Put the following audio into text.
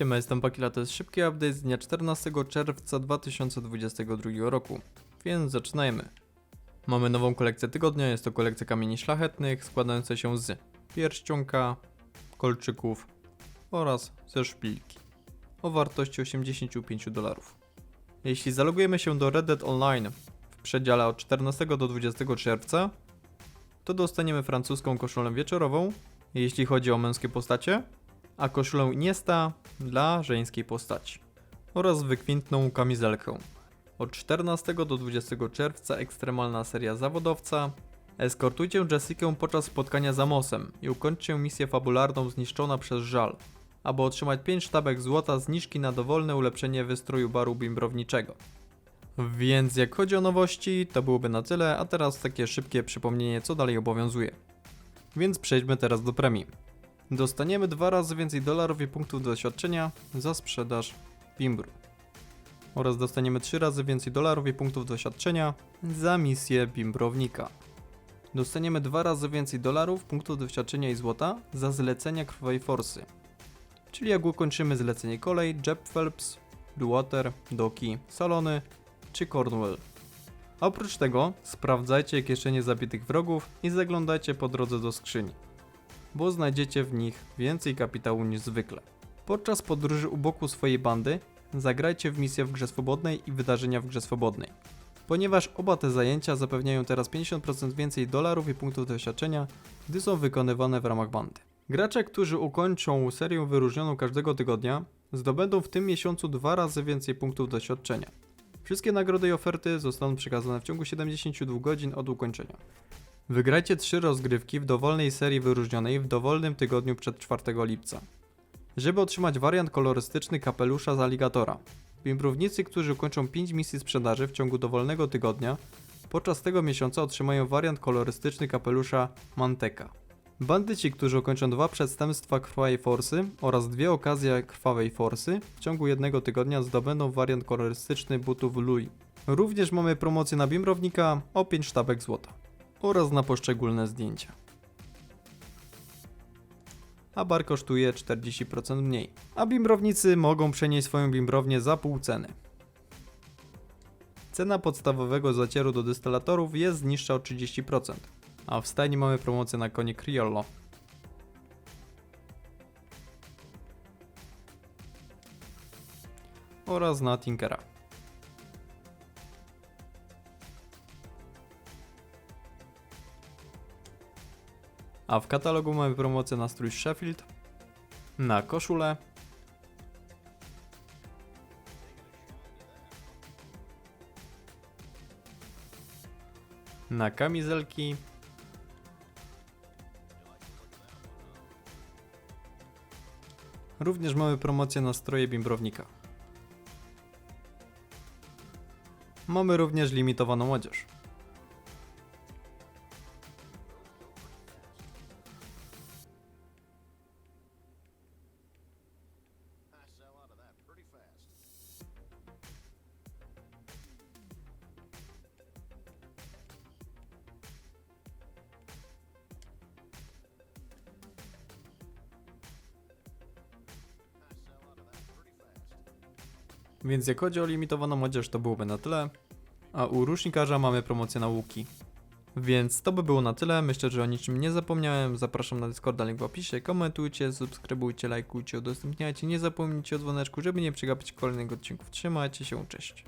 Siema, jestem Pakila, to jest szybki update z dnia 14 czerwca 2022 roku, więc zaczynajmy. Mamy nową kolekcję tygodnia, jest to kolekcja kamieni szlachetnych składająca się z pierścionka, kolczyków oraz ze szpilki o wartości 85 dolarów. Jeśli zalogujemy się do Red Dead Online w przedziale od 14 do 20 czerwca, to dostaniemy francuską koszulę wieczorową, jeśli chodzi o męskie postacie, a koszulę Niesta dla żeńskiej postaci oraz wykwintną kamizelkę. Od 14 do 20 czerwca ekstremalna seria zawodowca. Eskortujcie Jessikę podczas spotkania z Amosem i ukończcie misję fabularną zniszczona przez żal, aby otrzymać 5 sztabek złota zniżki na dowolne ulepszenie wystroju baru bimbrowniczego. Więc jak chodzi o nowości, to byłoby na tyle, a teraz takie szybkie przypomnienie co dalej obowiązuje. Więc przejdźmy teraz do premii. Dostaniemy dwa razy więcej dolarów i punktów doświadczenia za sprzedaż Bimbru. Oraz dostaniemy trzy razy więcej dolarów i punktów doświadczenia za misję Bimbrownika. Dostaniemy dwa razy więcej dolarów, punktów doświadczenia i złota za zlecenia krwawej forsy. Czyli jak ukończymy zlecenie kolej, Jeb Phelps, Bluewater, Doki, Salony czy Cornwall. Oprócz tego sprawdzajcie kieszenie zabitych wrogów i zaglądajcie po drodze do skrzyni bo znajdziecie w nich więcej kapitału niż zwykle. Podczas podróży u boku swojej bandy zagrajcie w misję w grze swobodnej i wydarzenia w grze swobodnej. Ponieważ oba te zajęcia zapewniają teraz 50% więcej dolarów i punktów doświadczenia, gdy są wykonywane w ramach bandy. Gracze, którzy ukończą serię wyróżnioną każdego tygodnia, zdobędą w tym miesiącu dwa razy więcej punktów doświadczenia. Wszystkie nagrody i oferty zostaną przekazane w ciągu 72 godzin od ukończenia. Wygrajcie trzy rozgrywki w dowolnej serii wyróżnionej w dowolnym tygodniu przed 4 lipca. Żeby otrzymać wariant kolorystyczny kapelusza z aligatora. Bimbrownicy, którzy ukończą 5 misji sprzedaży w ciągu dowolnego tygodnia, podczas tego miesiąca otrzymają wariant kolorystyczny kapelusza Manteka. Bandyci, którzy ukończą dwa przestępstwa krwawej forsy oraz dwie okazje krwawej forsy w ciągu jednego tygodnia zdobędą wariant kolorystyczny butów Louis. Również mamy promocję na bimbrownika o 5 sztabek złota oraz na poszczególne zdjęcia. A bar kosztuje 40% mniej. A bimbrownicy mogą przenieść swoją bimbrownię za pół ceny. Cena podstawowego zacieru do dystylatorów jest niższa o 30%, a w stajni mamy promocję na konie Criollo. Oraz na Tinkera. A w katalogu mamy promocję na strój Sheffield, na koszulę, na kamizelki, Również mamy promocję na stroje bimbrownika. Mamy również limitowaną odzież. Więc jak chodzi o limitowaną odzież, to byłoby na tyle. A u rusznikarza mamy promocję na łuki. Więc to by było na tyle. Myślę, że o niczym nie zapomniałem. Zapraszam na Discorda, link w opisie. Komentujcie, subskrybujcie, lajkujcie, udostępniajcie. Nie zapomnijcie o dzwoneczku, żeby nie przegapić kolejnych odcinków. Trzymajcie się, cześć.